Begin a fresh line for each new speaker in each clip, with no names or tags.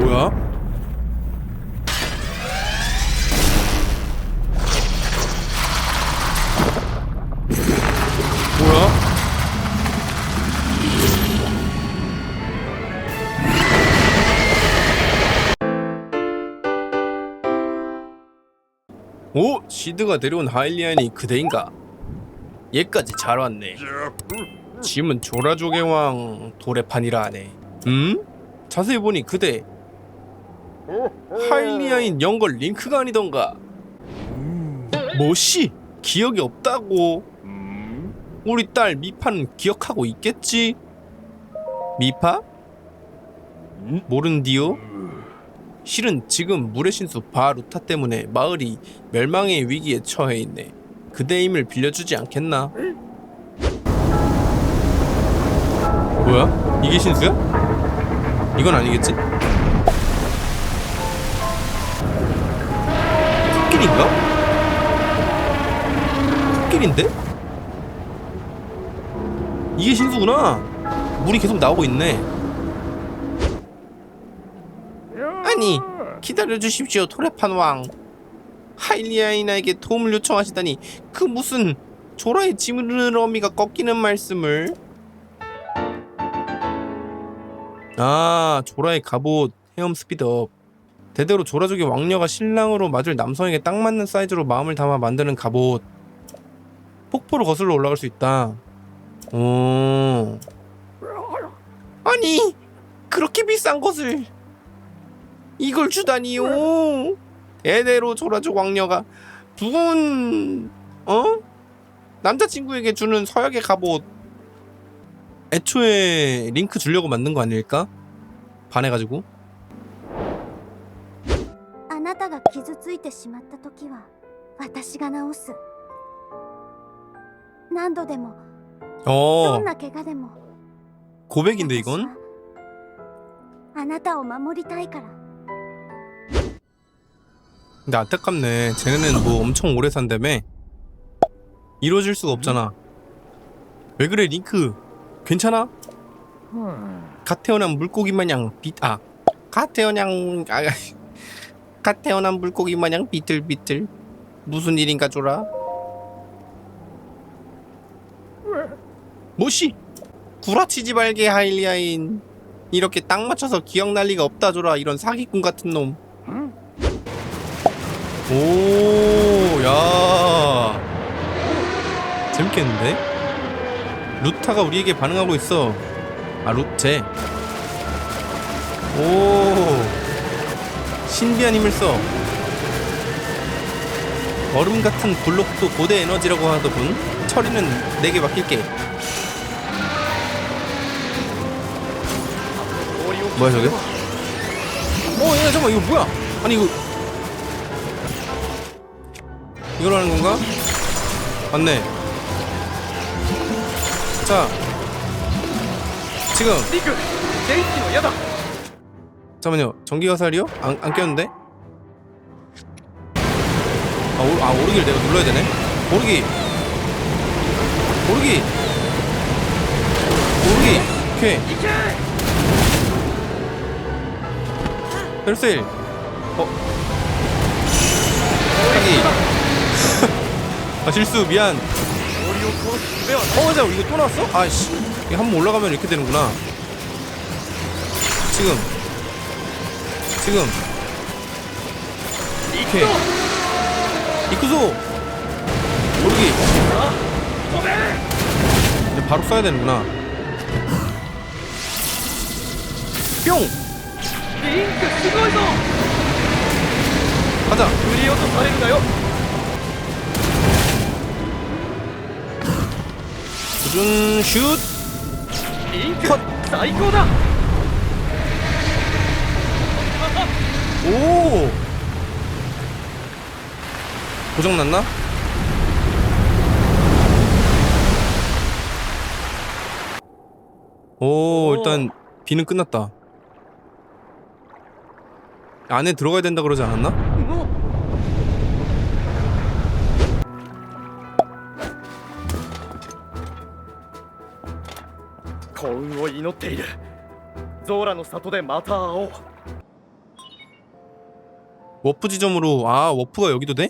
뭐야? 오! 시드가 데려온 하일리안이 그대인가? 얘까지 잘 왔네. 짐은 조라조개 왕 도래판이라 하네. 음? 자세히 보니 그대 하일리아인 영걸 링크가 아니던가. 뭐시? 기억이 없다고. 우리 딸 미파는 기억하고 있겠지? 미파? 모른디오? 실은 지금 물의 신수 바루타 때문에 마을이 멸망의 위기에 처해 있네. 그대 힘을 빌려주지 않겠나? 뭐야? 이게 신수야? 이건 아니겠지? 코끼리인가? 코끼리인데? 이게 신수구나. 물이 계속 나오고 있네. 아니 기다려 주십시오 토레판 왕. 하일리아이나에게 도움을 요청하시다니 그 무슨 조라의 지느러미가 꺾이는 말씀을. 아 조라의 갑옷 헤엄 스피드업. 대대로 조라족의 왕녀가 신랑으로 맞을 남성에게 딱 맞는 사이즈로 마음을 담아 만드는 갑옷. 폭포로 거슬러 올라갈 수 있다. 오. 아니 그렇게 비싼 것을 이걸 주다니요. 애대로 조라족 왕녀가 부은 어 남자친구에게 주는 서약의 갑옷. 애초에 링크 주려고 만든 거 아닐까? 반해가지고.
あなたが傷ついてしまった時は私が治す何度でもど
어
んな怪我でも
고백인데
私
이건
はあなたを守りたいから
근데 안타깝네. 쟤네는 뭐 엄청 오래 산다며 이루어질 수가 없잖아. 왜 그래 링크? 괜찮아? 갓 태어난 물고기 마냥 빛아 갓 태어난 아, 갓 태어난 물고기 마냥 비틀비틀. 무슨 일인가 줘라. 뭐시 구라치지 말게 하일리아인. 이렇게 딱 맞춰서 기억 날 리가 없다 줘라 이런 사기꾼 같은 놈. 오야. 재밌겠는데? 루타가 우리에게 반응하고 있어. 아 루체 오 신비한 힘을 써 얼음 같은 블록도 고대 에너지라고 하더군 처리는 내게 맡길게 뭐야 저게? 어, 야, 잠깐만, 이거 뭐야? 아니, 이거. 이걸 하는 건가? 맞네. 자. 지금. 잠깐만요. 전기가살이요? 안, 안 꼈는데? 아, 오, 아 오르기를 내가 눌러야 되네? 오르기! 오르기! 오르기! 오케이. 헬스일. 어? 하기. 아 실수. 미안. 어 맞아. 이거 또 나왔어? 아씨. 이게 한 번 올라가면 이렇게 되는구나. 지금. 지금. 오케이. 이쿠소! 모르기. 이제 바로 써야 되는구나. 뿅! 가자.
그리어도 다행인가요?
도전 슛컷. 사이코다 고장났나? 오, 일단 비는 끝났다. 안에 들어가야 된다 그러지 않았나?
もう幸運を祈っているゾーラの里でまた会おう
워프 지점으로 아 워프가 여기도 돼?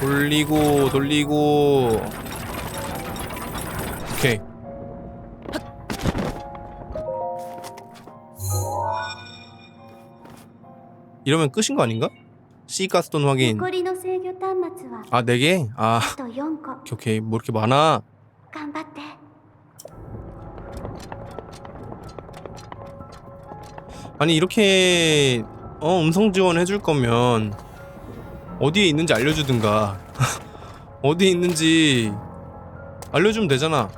돌리고 돌리고. 오케이. 이러면 끝인 거 아닌가? C 가스톤 확인. 아 4개? 아. 오케이, 오케이. 뭐 이렇게 많아? 아니 이렇게 어 음성 지원 해줄 거면 어디에 있는지 알려주든가. 어디에 있는지 알려주면 되잖아.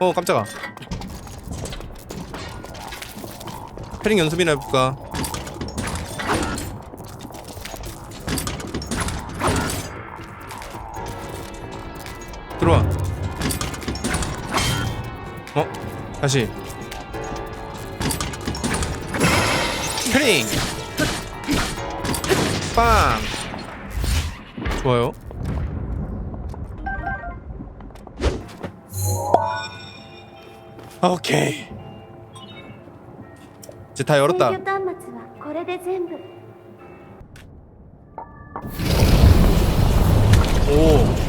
어 깜짝아. 패링 연습이나 해볼까? 들어와. 어? 다시 크링. 빵. 좋아요. 오케이. 이제 다 열었다. 오.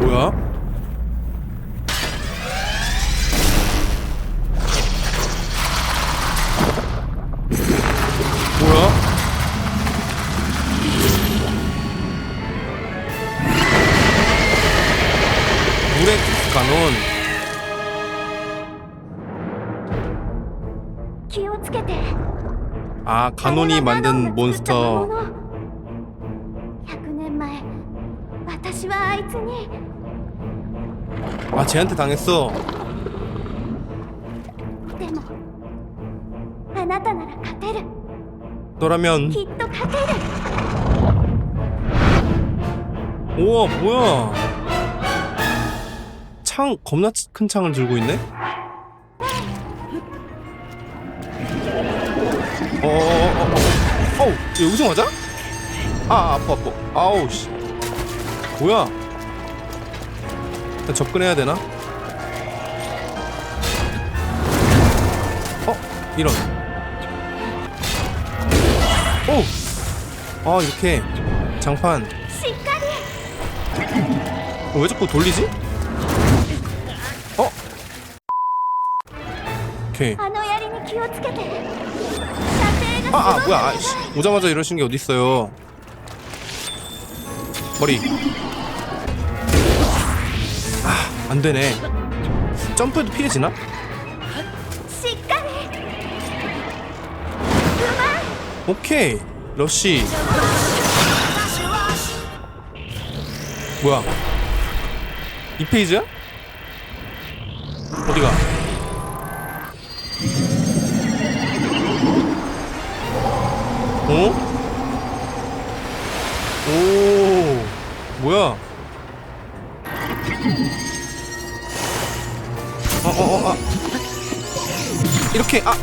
뭐야? 뭐야? 물의 가논
気をつけて
아 가논이 만든 몬스터
100年前私はあいつに
아 쟤한테 당했어
でもあなたなら勝てる
너라면
きっと勝てる
우와 뭐야 창 겁나 치- 큰 창을 들고 있네 어어어어 어우 얘 여기서 맞아? 아 아파 아파 아우 씨 뭐야 일단 접근해야 되나? 어? 이런. 오! 아 이렇게. 장판. 왜 자꾸 돌리지? 어? 오케이. 아, 아,
아
뭐야. 아, 오자마자 이러신 게 어딨어요. 머리. 안 되네. 점프해도 피해지나? 오케이. 러쉬. 뭐야? 이 페이지야? 어디가? 어? 어어어 아. 이렇게 아.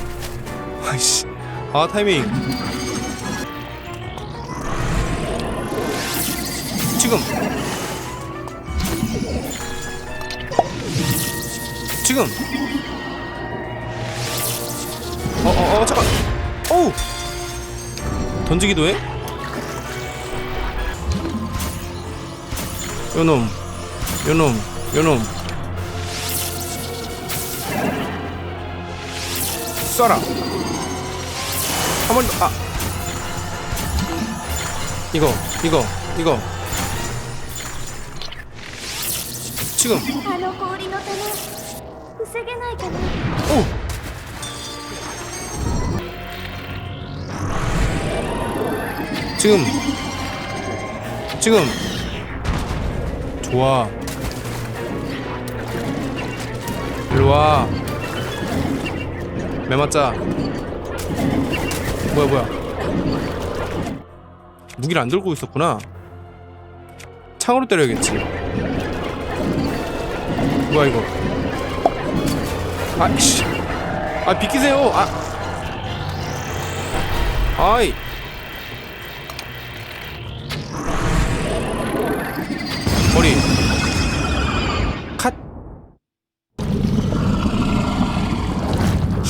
아이씨. 아 타이밍. 지금. 지금. 어어어 잠깐. 어우 던지기도 해? 요놈. 요놈. 요놈 쏴라 한 번 더 아 이거 이거 이거 지금
あの氷のため防げないかな
오 지금 지금 좋아 일로와 매맞자. 뭐야 뭐야. 무기를 안 들고 있었구나. 창으로 때려야겠지. 뭐야 이거. 아이씨. 아 비키세요. 아. 아이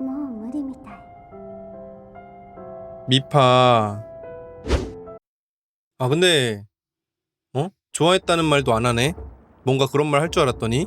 もう無理みたい
미파 아 근데 어? 좋아했다는 말도 안 하네 뭔가 그런 말 할 줄 알았더니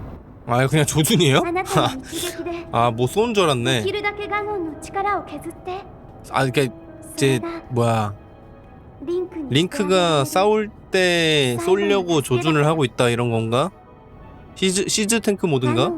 아 그냥 조준이에요? 아뭐 쏘는
줄
알았네. 아 그니까 이제 뭐야? 링크가 싸울 때 쏠려고 조준을 하고 있다 이런 건가? 시즈, 시즈 탱크 모드인가?